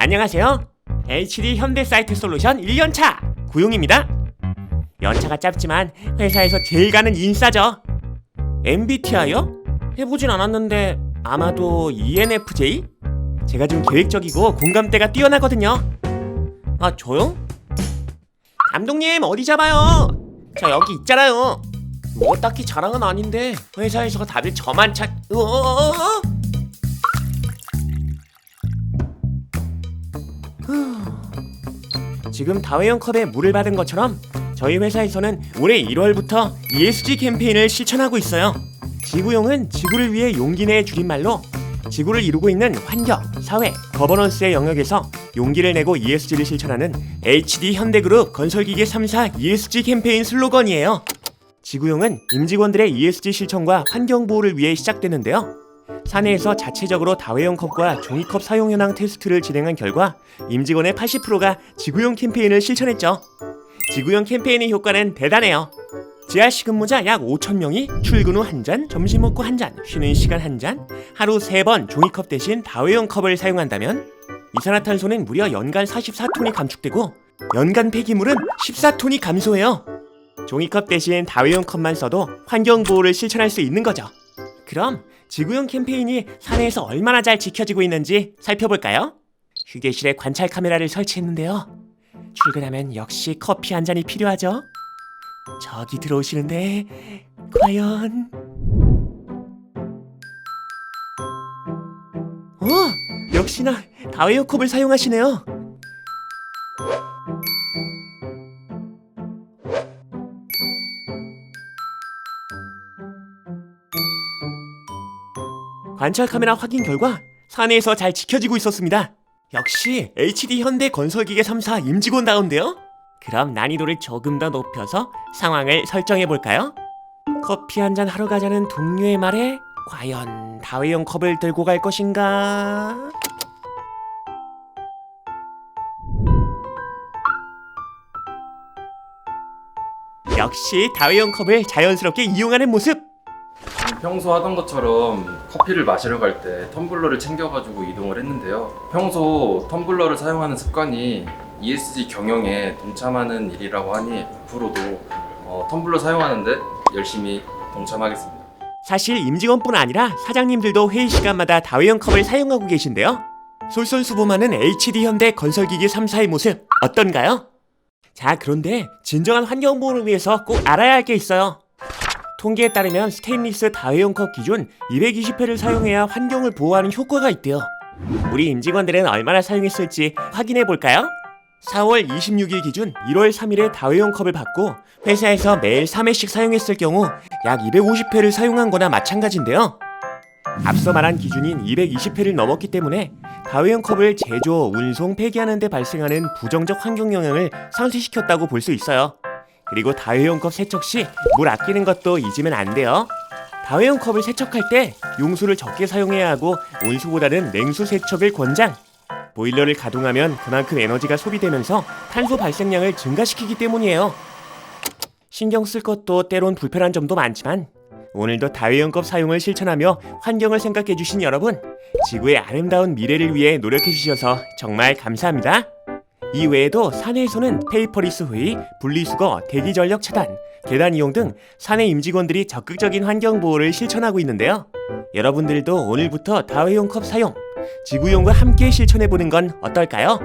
안녕하세요. HD 현대 사이트 솔루션 1년차 구용입니다. 연차가 짧지만 회사에서 제일 가는 인싸죠. MBTI요? 해보진 않았는데 아마도 ENFJ? 제가 좀 계획적이고 공감대가 뛰어나거든요. 아 저요? 감독님 어디 잡아요? 저 여기 있잖아요. 뭐 딱히 자랑은 아닌데 회사에서 다들 저만 찾... 어어어어? 지금 다회용 컵에 물을 받은 것처럼 저희 회사에서는 올해 1월부터 ESG 캠페인을 실천하고 있어요. 지구용은 지구를 위해 용기 내의 줄임말로 지구를 이루고 있는 환경, 사회, 거버넌스의 영역에서 용기를 내고 ESG를 실천하는 HD 현대그룹 건설기계 3사 ESG 캠페인 슬로건이에요. 지구용은 임직원들의 ESG 실천과 환경 보호를 위해 시작되는데요. 사내에서 자체적으로 다회용 컵과 종이컵 사용 현황 테스트를 진행한 결과 임직원의 80%가 지구용 캠페인을 실천했죠. 지구용 캠페인의 효과는 대단해요. 지하시 근무자 약 5천 명이 출근 후 한 잔, 점심 먹고 한 잔, 쉬는 시간 한 잔, 하루 세번 종이컵 대신 다회용 컵을 사용한다면 이산화탄소는 무려 연간 44톤이 감축되고 연간 폐기물은 14톤이 감소해요. 종이컵 대신 다회용 컵만 써도 환경 보호를 실천할 수 있는 거죠. 그럼 지구용 캠페인이 사내에서 얼마나 잘 지켜지고 있는지 살펴볼까요? 휴게실에 관찰 카메라를 설치했는데요. 출근하면 역시 커피 한 잔이 필요하죠. 저기 들어오시는데 과연 어 역시나 다회용 컵을 사용하시네요. 관찰 카메라 확인 결과 사내에서 잘 지켜지고 있었습니다. 역시 HD 현대 건설기계 3사 임직원다운데요? 그럼 난이도를 조금 더 높여서 상황을 설정해 볼까요? 커피 한 잔 하러 가자는 동료의 말에 과연 다회용 컵을 들고 갈 것인가? 역시 다회용 컵을 자연스럽게 이용하는 모습. 평소 하던 것처럼 커피를 마시러 갈 때 텀블러를 챙겨가지고 이동을 했는데요. 평소 텀블러를 사용하는 습관이 ESG 경영에 동참하는 일이라고 하니 앞으로도 어, 텀블러 사용하는데 열심히 동참하겠습니다. 사실 임직원뿐 아니라 사장님들도 회의 시간마다 다회용 컵을 사용하고 계신데요. 솔선수범하는 HD 현대 건설기계 3사의 모습 어떤가요? 자, 그런데 진정한 환경 보호를 위해서 꼭 알아야 할 게 있어요. 통계에 따르면 스테인리스 다회용 컵 기준 220회를 사용해야 환경을 보호하는 효과가 있대요. 우리 임직원들은 얼마나 사용했을지 확인해 볼까요? 4월 26일 기준 1월 3일에 다회용 컵을 받고 회사에서 매일 3회씩 사용했을 경우 약 250회를 사용한 거나 마찬가지인데요. 앞서 말한 기준인 220회를 넘었기 때문에 다회용 컵을 제조, 운송, 폐기하는 데 발생하는 부정적 환경 영향을 상쇄시켰다고 볼 수 있어요. 그리고 다회용 컵 세척 시 물 아끼는 것도 잊으면 안 돼요. 다회용 컵을 세척할 때 용수를 적게 사용해야 하고 온수보다는 냉수 세척을 권장. 보일러를 가동하면 그만큼 에너지가 소비되면서 탄소 발생량을 증가시키기 때문이에요. 신경 쓸 것도 때론 불편한 점도 많지만 오늘도 다회용 컵 사용을 실천하며 환경을 생각해 주신 여러분, 지구의 아름다운 미래를 위해 노력해 주셔서 정말 감사합니다. 이 외에도 사내에서는 페이퍼리스 회의, 분리수거, 대기 전력 차단, 계단 이용 등 사내 임직원들이 적극적인 환경 보호를 실천하고 있는데요. 여러분들도 오늘부터 다회용 컵 사용, 지구용과 함께 실천해 보는 건 어떨까요?